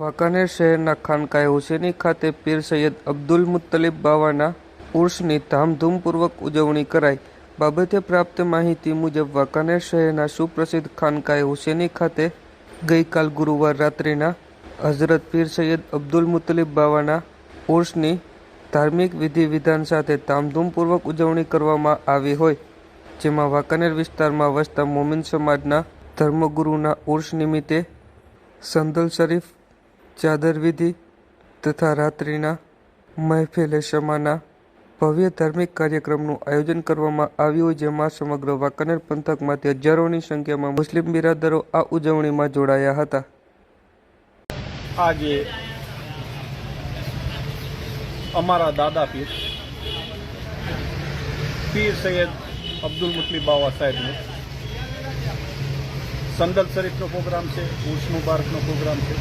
વાંકાનેર શહેરના ખાનકાએ હુસેની ખાતે પીર સૈયદ અબ્દુલ મુત્તલિબ બાવાના ઉર્ષની ધામધૂમપૂર્વક ઉજવણી કરાઈ. બાબતે પ્રાપ્ત માહિતી મુજબ વાંકાનેર શહેરના સુપ્રસિદ્ધ ખાનકાએ હુસેની ખાતે ગઈકાલ ગુરુવાર રાત્રિના હઝરત પીર સૈયદ અબ્દુલ મુત્તલિબ બાવાના ઉર્ષની ધાર્મિક વિધિ વિધાન સાથે ધામધૂમપૂર્વક ઉજવણી કરવામાં આવી હોય, જેમાં વાંકાનેર વિસ્તારમાં વસતા મોમિન સમાજના ધર્મગુરુના ઉર્ષ નિમિત્તે સંદલ શરીફ ચાદર વિધિ તથા રાત્રિના મહેફિલે શમાના ભવ્ય ધાર્મિક કાર્યક્રમનું આયોજન કરવામાં આવ્યું, જેમાં સમગ્ર વાંકાનેર પંથકમાંથી હજારોની સંખ્યામાં મુસ્લિમ બિરાદરો આ ઉજવણીમાં જોડાયા હતા. આજે અમારા દાદા પીર પીર સૈયદ અબ્દુલ મુતલીબ બાવા સાહેબનો સંદલ શરીફનો પ્રોગ્રામ છે, ઉર્સ મુબારકનો પ્રોગ્રામ છે.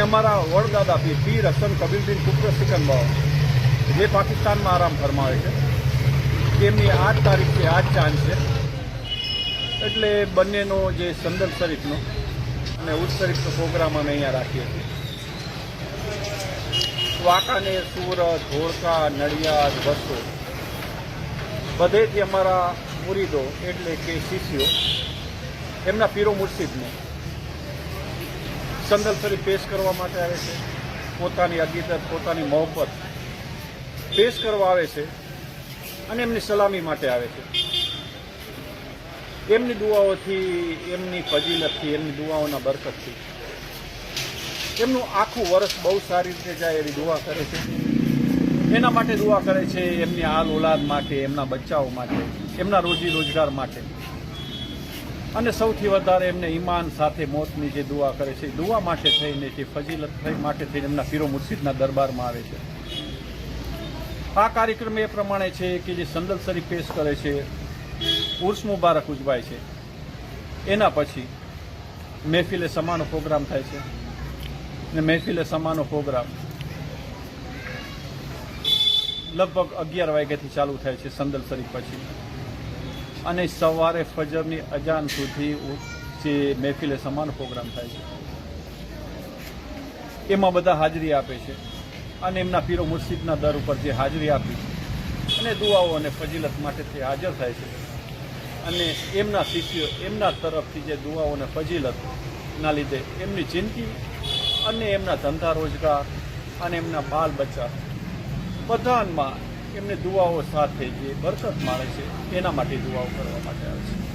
અને અમારા વડદાદા પીર પીર હસન કબીરબીન કુકર સિકંદર જે પાકિસ્તાનમાં આરામ ફરમાવે છે. તેમની આજ તારીખ છે આજ ચાંદ છે. એટલે બંનેનો જે સંદર્ભ શરીફનો અને ઉચ્ચ શરીફનો પ્રોગ્રામ અમે અહીંયા રાખીએ છીએ. વાંકાનેર, સુરત, ધોળકા, નડિયાદ વસ્તુ બધેથી અમારા મુરીદો એટલે કે શિષ્યો, એમના પીરો મુર્શિદને સંદલ પેશ કરવા માટે આવે છે. પોતાની અગીતર પોતાની મોહબ્બત પેશ કરવા આવે છે અને એમની સલામી માટે આવે છે. એમની દુઆઓથી, એમની ફજીલતથી, એમની દુઆઓના બરકતથી. એમનું આખું વર્ષ બહુ સારી રીતે જાય એવી દુઆ કરે છે. એના માટે દુઆ કરે છે એમની આલ ઓલાદ માટે, એમના બચ્ચાઓ માટે, એમના રોજી રોજગાર માટે. અને સૌથી વધારે એમને ઈમાન સાથે મોતની જે દુઆ કરે છે દુઆ માટે થઈને જે ફજીલત થઈ માટે થઈને એમના પીરો મુર્શિદના દરબારમાં આવે છે. આ કાર્યક્રમ એ પ્રમાણે છે કે જે સંદલ શરીફ પેશ કરે છે, ઉર્સ મુબારક ઉજવાય છે. એના પછી મહેફિલે સમાનો પ્રોગ્રામ થાય છે. ને મહેફિલે સમાનો પ્રોગ્રામ લગભગ અગિયાર વાગ્યાથી ચાલુ થાય છે સંદલ શરીફ પછી. અને સવારે ફજરની અજાન સુધી જે મહેફિલે સમાન પ્રોગ્રામ થાય છે. એમાં બધા હાજરી આપે છે. અને એમના પીરો મુર્શિદના દર ઉપર જે હાજરી આપી છે. અને દુઆઓ અને ફજીલત માટે તે હાજર થાય છે. અને એમના શિષ્યો એમના તરફથી જે દુઆઓ અને ફજીલતના લીધે એમની જિંદગી અને એમના ધંધા રોજગાર અને એમના બાલ બચ્ચા બધામાં એમને દુવાઓ સાથે જે બરકત મળે છે એના માટે દુવાઓ કરવા માટે આવે છે.